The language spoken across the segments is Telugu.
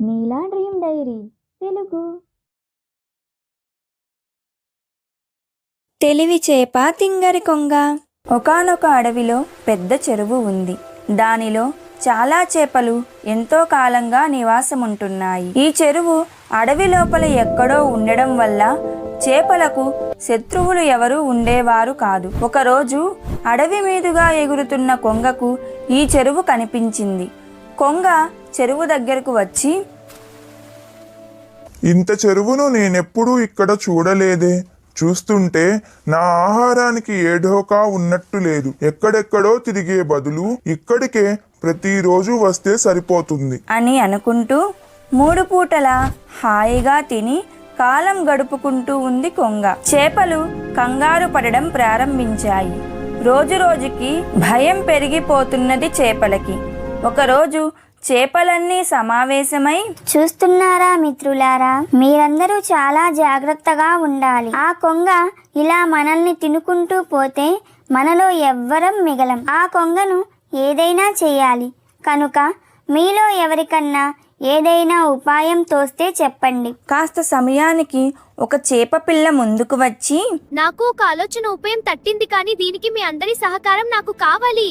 నీలా డ్రీమ్ డైరీ తెలుగు. తెలివి చేప తింగరి కొంగ. ఒకానొక అడవిలో పెద్ద చెరువు ఉంది. దానిలో చాలా చేపలు ఎంతో కాలంగా నివాసముంటున్నాయి. ఈ చెరువు అడవి లోపల ఎక్కడో ఉండడం వల్ల చేపలకు శత్రువులు ఎవరూ ఉండేవారు కాదు. ఒకరోజు అడవి మీదుగా ఎగురుతున్న కొంగకు ఈ చెరువు కనిపించింది. కొంగ చెరువు దగ్గరకు వచ్చి ఇంత చెరువును నేనెప్పుడూ ఇక్కడ చూడలేదే. చూస్తుంటే నా ఆహారానికి ఏ ఢోకా ఉన్నట్టు లేదు. ఎక్కడెక్కడో తిరిగే బదులు ఇక్కడికే ప్రతిరోజు వస్తే సరిపోతుంది. అని అనుకుంటూ మూడు పూటల హాయిగా తిని కాలం గడుపుకుంటూ ఉంది కొంగ. చేపలు కంగారు పడడం ప్రారంభించాయి. రోజు రోజుకి భయం పెరిగిపోతున్నది చేపలకి. ఒకరోజు చేపలన్నీ సమావేశమై చూస్తున్నారా మిత్రులారా? మీరందరూ చాలా జాగ్రత్తగా ఉండాలి. ఆ కొంగ ఇలా మనల్ని తినుకుంటూ పోతే మనలో ఎవ్వరం మిగలం. ఆ కొంగను ఏదైనా చేయాలి. కనుక మీలో ఎవరికన్నా ఏదైనా ఉపాయం తోస్తే చెప్పండి. కాస్త సమయానికి ఒక చేప పిల్ల ముందుకు వచ్చి నాకు ఒక ఆలోచన ఉపాయం తట్టింది కానీ దీనికి మీ అందరి సహకారం నాకు కావాలి.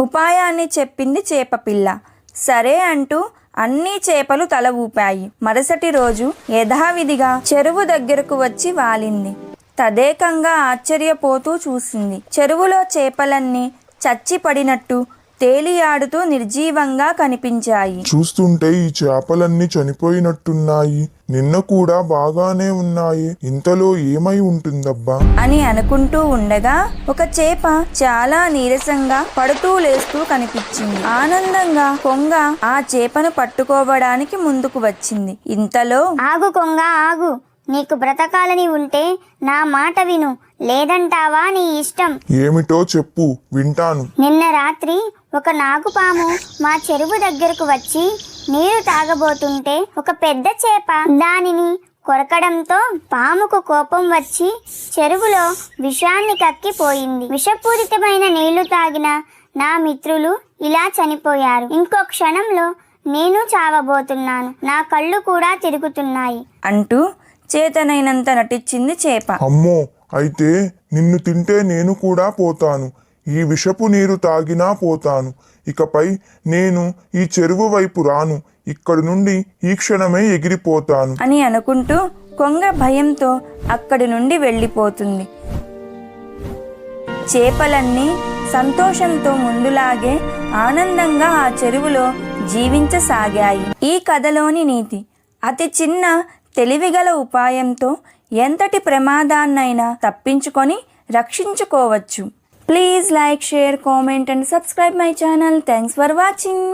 ఉపాయాన్ని చెప్పింది చేపపిల్ల సరే అంటూ అన్ని చేపలు తల ఊపాయి. మరుసటి రోజు యథావిధిగా చెరువు దగ్గరకు వచ్చి వాలింది. తదేకంగా ఆశ్చర్యపోతూ చూసింది. చెరువులో చేపలన్నీ చచ్చి పడినట్టు తేలియాడుతూ నిర్జీవంగా కనిపించాయి. చూస్తుంటే ఈ చేపలన్నీ చనిపోయినట్టున్నాయి. నిన్న కూడా బాగానే ఉన్నాయి. ఇంతలో ఏమై ఉంటుందబ్బా? అని అనుకుంటూ ఉండగా ఒక చేప చాలా నీరసంగా పడుతూ లేస్తూ కనిపించింది. ఆనందంగా కొంగ ఆ చేపను పట్టుకోవడానికి ముందుకు వచ్చింది. ఇంతలో ఆగు కొంగ ఆగు. నీకు బ్రతకాలని ఉంటే నా మాట విను. లేదంటావా నీ ఇష్టం? ఏమిటో చెప్పు వింటాను. నిన్న రాత్రి ఒక నాగుపాము మా చెరువు దగ్గరకు వచ్చి నీరు తాగబోతుంటే ఒక పెద్ద చేప దానిని కొరకడంతో పాముకు కోపం వచ్చి చెరువులో విషాన్ని కక్కిపోయింది. విషపూరితమైన నీళ్ళు తాగిన నా మిత్రులు ఇలా చనిపోయారు. ఇంకో క్షణంలో నేను చావబోతున్నాను. నా కళ్ళు కూడా తిరుగుతున్నాయి. అంటూ చేతనైనంత నటించింది చేప. అమ్మో అయితే నిన్ను తింటే నేను కూడా పోతాను. ఈ విషపు నీరు తాగినా పోతాను. ఇకపై నేను ఈ చెరువు వైపు రాను. ఇక్కడి నుండి ఈ క్షణమే ఎగిరిపోతాను. అని అనుకుంటూ కొంగ భయంతో అక్కడి నుండి వెళ్ళిపోతుంది. చేపలన్నీ సంతోషంతో ముందులాగే ఆనందంగా ఆ చెరువులో జీవించసాగాయి. ఈ కథలోని నీతి. అతి చిన్న తెలివిగల ఉపాయంతో ఎంతటి ప్రమాదాన్నైనా తప్పించుకొని రక్షించుకోవచ్చు. Please like share comment and subscribe my channel. Thanks for watching.